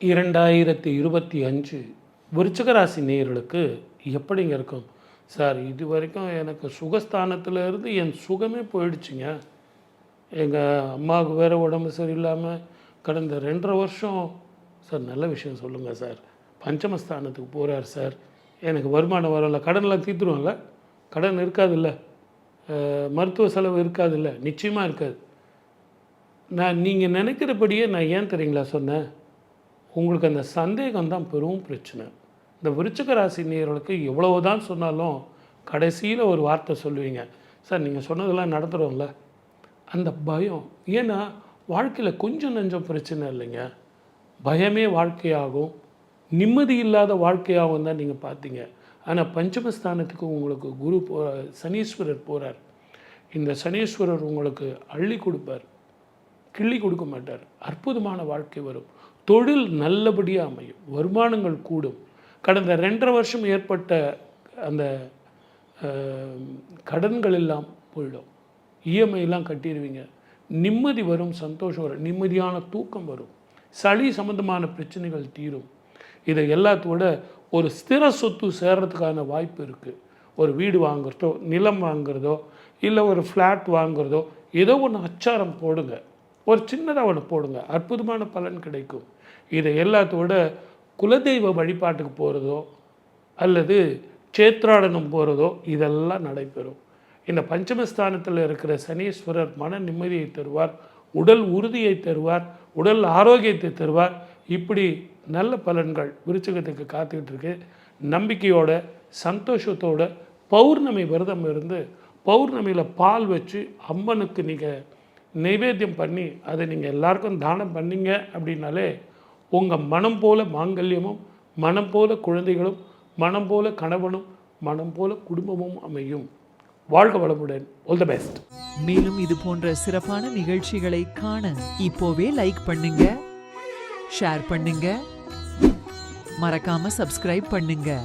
இரண்டாயிரத்தி இருபத்தி அஞ்சு விருச்சகராசி நேயர்களுக்கு எப்படிங்க இருக்கும்? சார் இது வரைக்கும் எனக்கு சுகஸ்தானத்தில் இருந்து என் சுகமே போயிடுச்சுங்க. எங்கள் அம்மாவுக்கு வேறு உடம்பு சரியில்லாமல் கடந்த ரெண்டரை வருஷம் சார் நல்ல விஷயம் சொல்லுங்கள் சார். பஞ்சமஸ்தானத்துக்கு போகிறார் சார். எனக்கு வருமானம் வரல. கடன்லாம் தீர்த்துருவாங்கள? கடன் இருக்காதுல்ல. மருத்துவ செலவு இருக்காதுல்ல. நிச்சயமாக இருக்காது. நான் நீங்கள் நினைக்கிறபடியே நான் ஏன் தெரியுங்களா சொன்னேன்? உங்களுக்கு அந்த சந்தேகம் தான் பெரும் பிரச்சனை. இந்த விருச்சிக ராசி நேயர்களுக்கு எவ்வளவு தான் சொன்னாலும் கடைசியில் ஒரு வார்த்தை சொல்லுவீங்க. சார் நீங்கள் சொன்னதெல்லாம் நடத்துகிறோம்ல அந்த பயம். ஏன்னா வாழ்க்கையில் கொஞ்சம் நஞ்சம் பிரச்சனை இல்லைங்க. பயமே வாழ்க்கையாகும். நிம்மதி இல்லாத வாழ்க்கையாகவும் தான் நீங்கள் பார்த்தீங்க. ஆனால் பஞ்சமஸ்தானத்துக்கு உங்களுக்கு குரு போ சனீஸ்வரர் போகிறார் இந்த சனீஸ்வரர் உங்களுக்கு அள்ளி கொடுப்பார். கிள்ளி கொடுக்க மாட்டார். அற்புதமான வாழ்க்கை வரும். தொழில் நல்லபடியாக அமையும். வருமானங்கள் கூடும். கடந்த ரெண்டரை வருஷம் ஏற்பட்ட அந்த கடன்கள் எல்லாம் போயிடும். இஎம்ஐலாம் கட்டிடுவீங்க. நிம்மதி வரும் சந்தோஷம் வரும் நிம்மதியான தூக்கம் வரும். சளி சம்பந்தமான பிரச்சனைகள் தீரும். இதை எல்லாத்தோட ஒரு ஸ்திர சொத்து சேர்றதுக்கான வாய்ப்பு இருக்குது ஒரு வீடு வாங்குறதோ நிலம் வாங்குறதோ இல்லை ஒரு ஃப்ளாட் வாங்குறதோ ஏதோ ஒன்று அச்சாரம் போடுங்க. ஒரு சின்னதாக ஒன்று போடுங்க. அற்புதமான பலன் கிடைக்கும். இதை எல்லாத்தோட குலதெய்வ வழிபாட்டுக்கு போகிறதோ அல்லது சேத்ராடனம் போகிறதோ இதெல்லாம் நடைபெறும். இந்த பஞ்சமஸ்தானத்தில் இருக்கிற சனீஸ்வரர் மன நிம்மதியை தருவார் உடல் உறுதியை தருவார் உடல் ஆரோக்கியத்தை தருவார். இப்படி நல்ல பலன்கள் விருச்சகத்துக்கு காத்துக்கிட்டு இருக்கு. நம்பிக்கையோட சந்தோஷத்தோட பௌர்ணமி விரதம் இருந்து பௌர்ணமியில் பால் வச்சு அம்மனுக்கு நீங்கள் நைவேத்தியம் பண்ணி அதை நீங்கள் எல்லாருக்கும் தானம் பண்ணீங்க அப்படின்னாலே உங்கள் மனம் போல மாங்கல்யமும் மனம் போல குழந்தைகளும் மனம் போல கணவனும் மனம் போல குடும்பமும் அமையும். வாழ்க வளமுடன். ஆல் த பெஸ்ட் மேலும் இது போன்ற சிறப்பான நிகழ்ச்சிகளை காண இப்போவே லைக் பண்ணுங்க ஷேர் பண்ணுங்க. மறக்காம சப்ஸ்கிரைப் பண்ணுங்க.